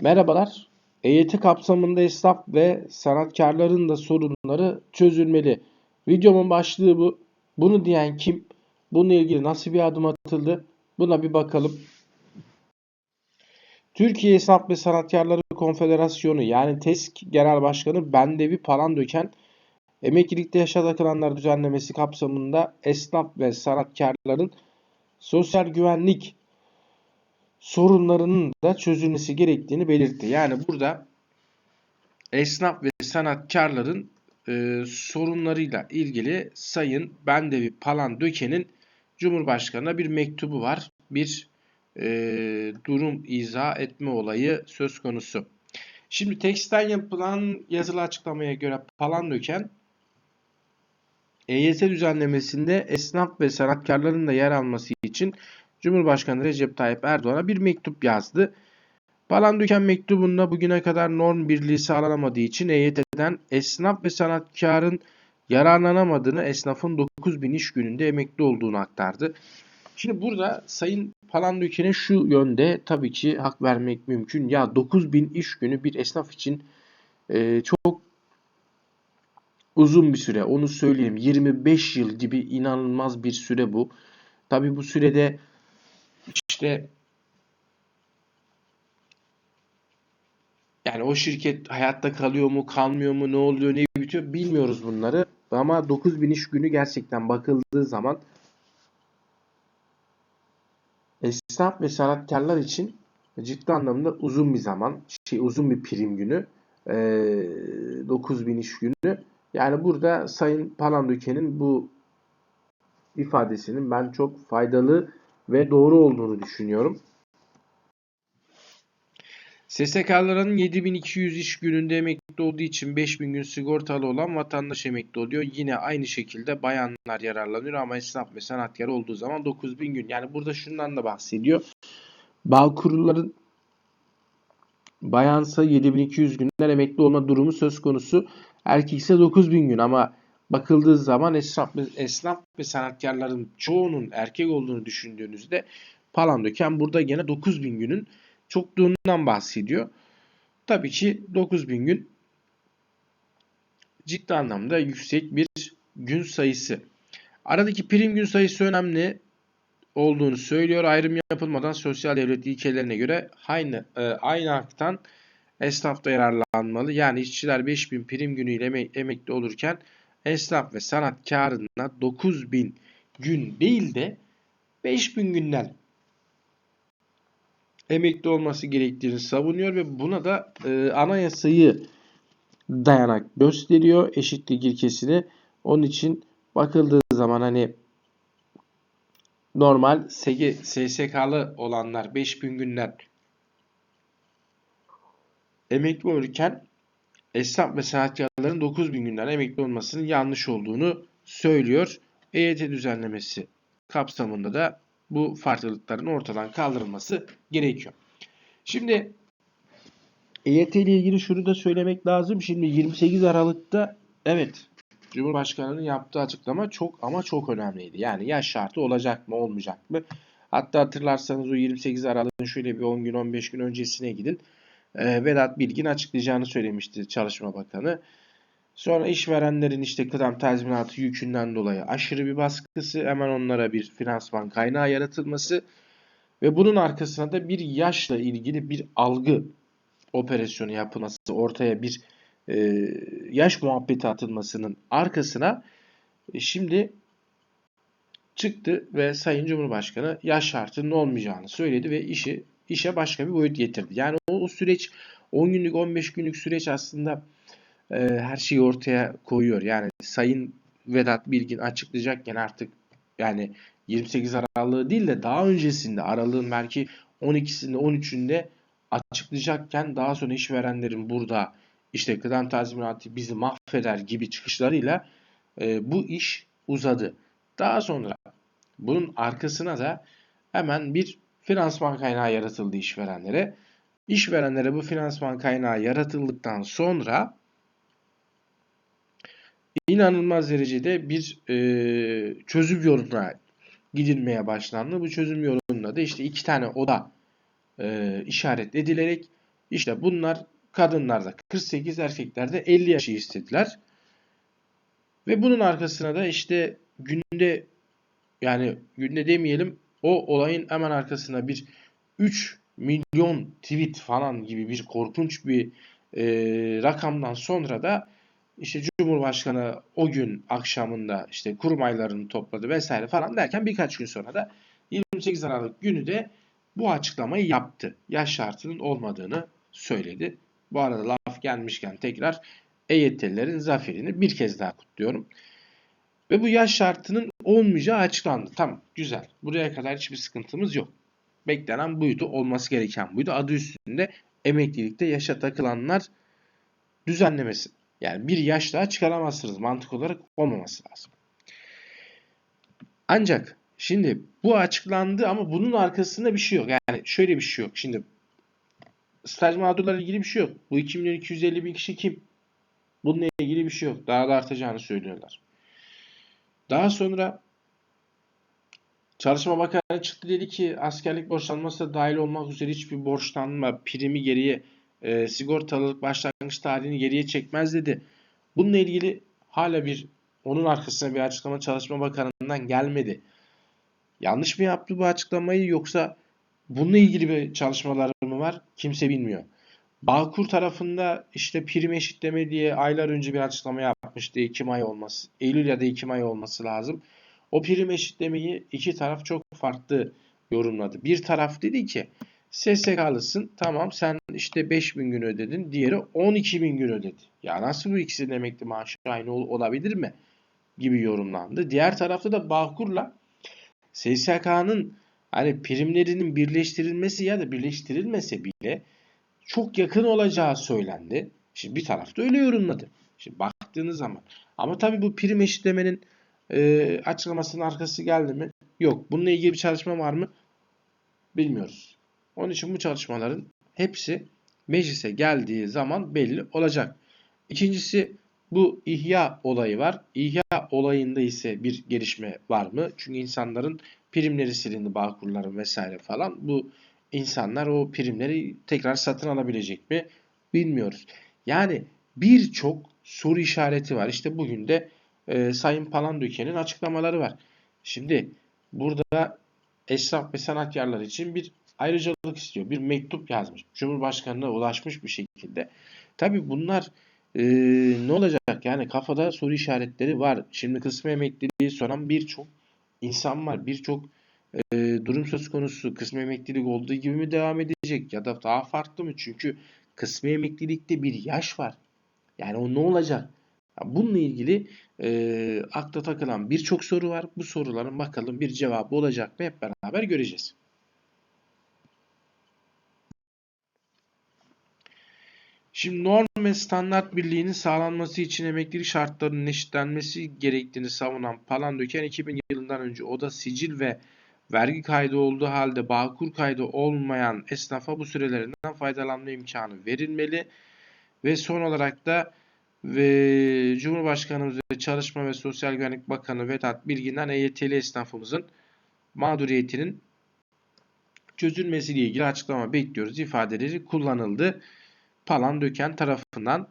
Merhabalar. EYT kapsamında esnaf ve sanatkarların da sorunları çözülmeli. Videomun başlığı bu. Bunu diyen kim? Bununla ilgili nasıl bir adım atıldı? Buna bir bakalım. Türkiye Esnaf ve Sanatkarları Konfederasyonu yani TESK Genel Başkanı Bendevi Palandöken emeklilikte yaşa takılanlar düzenlemesi kapsamında esnaf ve sanatkarların sosyal güvenlik sorunlarının da çözülmesi gerektiğini belirtti. Yani burada esnaf ve sanatkarların e, sorunlarıyla ilgili Sayın Bendevi Palandöken'in Cumhurbaşkanı'na bir mektubu var. Bir e, durum izah etme olayı söz konusu. Şimdi teksten yapılan yazılı açıklamaya göre Palandöken EYT düzenlemesinde esnaf ve sanatkarların da yer alması için Cumhurbaşkanı Recep Tayyip Erdoğan'a bir mektup yazdı. Palandöken mektubunda bugüne kadar norm birliği sağlanamadığı için EYT'den esnaf ve sanatkarın yararlanamadığını, esnafın 9000 iş gününde emekli olduğunu aktardı. Şimdi burada Sayın Palandöken'e şu yönde tabii ki hak vermek mümkün. Ya 9000 iş günü bir esnaf için e, çok uzun bir süre. Onu söyleyeyim 25 yıl gibi inanılmaz bir süre bu. Tabii bu sürede işte yani o şirket hayatta kalıyor mu, kalmıyor mu, ne oluyor, ne bitiyor bilmiyoruz bunları. Ama 9000 iş günü gerçekten bakıldığı zaman esnaf ve sanatkarlar için ciddi anlamda uzun bir zaman, şey uzun bir prim günü, e, 9000 iş günü. Yani burada Sayın Palandöken'in bu ifadesinin ben çok faydalı ve doğru olduğunu düşünüyorum. SSK'ların 7200 iş gününde emekli olduğu için 5000 gün sigortalı olan vatandaş emekli oluyor. Yine aynı şekilde bayanlar yararlanıyor ama esnaf ve sanatkar olduğu zaman 9000 gün. Yani burada şundan da bahsediyor. Bağkurların bayansa 7200 günden emekli olma durumu söz konusu. Erkekse 9000 gün ama bakıldığı zaman esnaf, esnaf ve sanatkarların çoğunun erkek olduğunu düşündüğünüzde Palandöken burada gene 9000 günün çokluğundan bahsediyor. Tabii ki 9000 gün ciddi anlamda yüksek bir gün sayısı. Aradaki prim gün sayısı önemli olduğunu söylüyor. Ayrım yapılmadan sosyal devlet ilkelerine göre aynı e, aynı haktan esnaf da yararlanmalı. Yani işçiler 5000 prim günüyle emekli olurken esnaf ve sanatkarına 9000 gün değil de 5000 günden emekli olması gerektiğini savunuyor ve buna da e, anayasayı dayanak gösteriyor eşitlik ilkesini. Onun için bakıldığı zaman hani normal SSK'lı olanlar 5000 günden emekli olurken esnaf ve sanatkarların 9000 günden emekli olmasının yanlış olduğunu söylüyor. EYT düzenlemesi kapsamında da bu farklılıkların ortadan kaldırılması gerekiyor. Şimdi EYT ile ilgili şunu da söylemek lazım. Şimdi 28 Aralık'ta evet Cumhurbaşkanı'nın yaptığı açıklama çok ama çok önemliydi. Yani yaş şartı olacak mı olmayacak mı? Hatta hatırlarsanız o 28 Aralık'ın şöyle bir 10 gün 15 gün öncesine gidin. Ee, Vedat Bilgin açıklayacağını söylemişti Çalışma Bakanı. Sonra işverenlerin işte kıdem tazminatı yükünden dolayı aşırı bir baskısı, hemen onlara bir finansman kaynağı yaratılması ve bunun arkasına da bir yaşla ilgili bir algı operasyonu yapılması, ortaya bir e, yaş muhabbeti atılmasının arkasına e, şimdi çıktı ve Sayın Cumhurbaşkanı yaş şartının olmayacağını söyledi ve işi işe başka bir boyut getirdi. Yani o, o süreç 10 günlük 15 günlük süreç aslında e, her şeyi ortaya koyuyor. Yani Sayın Vedat Bilgin açıklayacakken artık yani 28 Aralığı değil de daha öncesinde aralığın belki 12'sinde 13'ünde açıklayacakken daha sonra işverenlerin burada işte kıdem tazminatı bizi mahveder gibi çıkışlarıyla e, bu iş uzadı. Daha sonra bunun arkasına da hemen bir finansman kaynağı yaratıldı işverenlere. İşverenlere bu finansman kaynağı yaratıldıktan sonra inanılmaz derecede bir e, çözüm yoluna gidilmeye başlandı. Bu çözüm yolunda da işte iki tane oda e, işaret edilerek İşte bunlar kadınlarda 48, erkeklerde 50 yaşı istediler. Ve bunun arkasına da işte günde yani günde demeyelim o olayın hemen arkasına bir 3 milyon tweet falan gibi bir korkunç bir e, rakamdan sonra da işte Cumhurbaşkanı o gün akşamında işte kurmaylarını topladı vesaire falan derken birkaç gün sonra da 28 Aralık günü de bu açıklamayı yaptı. Yaş şartının olmadığını söyledi. Bu arada laf gelmişken tekrar EYT'lilerin zaferini bir kez daha kutluyorum. Ve bu yaş şartının olmayacağı açıklandı. Tamam güzel. Buraya kadar hiçbir sıkıntımız yok. Beklenen buydu. Olması gereken buydu. Adı üstünde emeklilikte yaşa takılanlar düzenlemesi. Yani bir yaş daha çıkaramazsınız. Mantık olarak olmaması lazım. Ancak şimdi bu açıklandı ama bunun arkasında bir şey yok. Yani şöyle bir şey yok. Şimdi staj mağdurlarla ilgili bir şey yok. Bu 2 milyon 250 bin kişi kim? Bununla ilgili bir şey yok. Daha da artacağını söylüyorlar. Daha sonra Çalışma Bakanı çıktı dedi ki askerlik borçlanması da dahil olmak üzere hiçbir borçlanma primi geriye e, sigortalılık başlangıç tarihini geriye çekmez dedi. Bununla ilgili hala bir onun arkasına bir açıklama Çalışma Bakanı'ndan gelmedi. Yanlış mı yaptı bu açıklamayı yoksa bununla ilgili bir çalışmalar mı var? Kimse bilmiyor. Bağkur tarafında işte prim eşitleme diye aylar önce bir açıklama yapmıştı. Ekim ayı olması, Eylül ya da Ekim ayı olması lazım. O prim eşitlemeyi iki taraf çok farklı yorumladı. Bir taraf dedi ki SSK'lısın tamam sen işte 5000 gün ödedin diğeri 12 bin gün ödedi. Ya nasıl bu ikisinin emekli maaşı aynı ol olabilir mi? Gibi yorumlandı. Diğer tarafta da Bağkur'la SSK'nın hani primlerinin birleştirilmesi ya da birleştirilmese bile çok yakın olacağı söylendi. Şimdi bir tarafta öyle yorumladı. Şimdi baktığınız zaman. Ama tabii bu prim eşitlemenin e, açıklamasının arkası geldi mi? Yok. Bununla ilgili bir çalışma var mı? Bilmiyoruz. Onun için bu çalışmaların hepsi meclise geldiği zaman belli olacak. İkincisi bu ihya olayı var. İhya olayında ise bir gelişme var mı? Çünkü insanların primleri silindi, bağkurların vesaire falan. Bu insanlar o primleri tekrar satın alabilecek mi? Bilmiyoruz. Yani birçok soru işareti var. İşte bugün de e, Sayın Palandöken'in açıklamaları var. Şimdi burada esnaf ve sanatkarlar için bir ayrıcalık istiyor. Bir mektup yazmış. Cumhurbaşkanına ulaşmış bir şekilde. Tabi bunlar e, ne olacak? Yani kafada soru işaretleri var. Şimdi kısmı emekliliği soran birçok insan var. Birçok e, durum söz konusu. Kısmı emeklilik olduğu gibi mi devam edecek? Ya da daha farklı mı? Çünkü kısmı emeklilikte bir yaş var. Yani o ne olacak? Bununla ilgili e, akla takılan birçok soru var. Bu soruların bakalım bir cevabı olacak mı hep beraber göreceğiz. Şimdi norm ve standart birliğinin sağlanması için emeklilik şartlarının eşitlenmesi gerektiğini savunan Palandöken 2000 yılından önce oda sicil ve vergi kaydı olduğu halde bağkur kaydı olmayan esnafa bu sürelerinden faydalanma imkanı verilmeli ve son olarak da ve Cumhurbaşkanımız ve Çalışma ve Sosyal Güvenlik Bakanı Vedat Bilgin'den EYT'li esnafımızın mağduriyetinin çözülmesiyle ilgili açıklama bekliyoruz ifadeleri kullanıldı. Palan Döken tarafından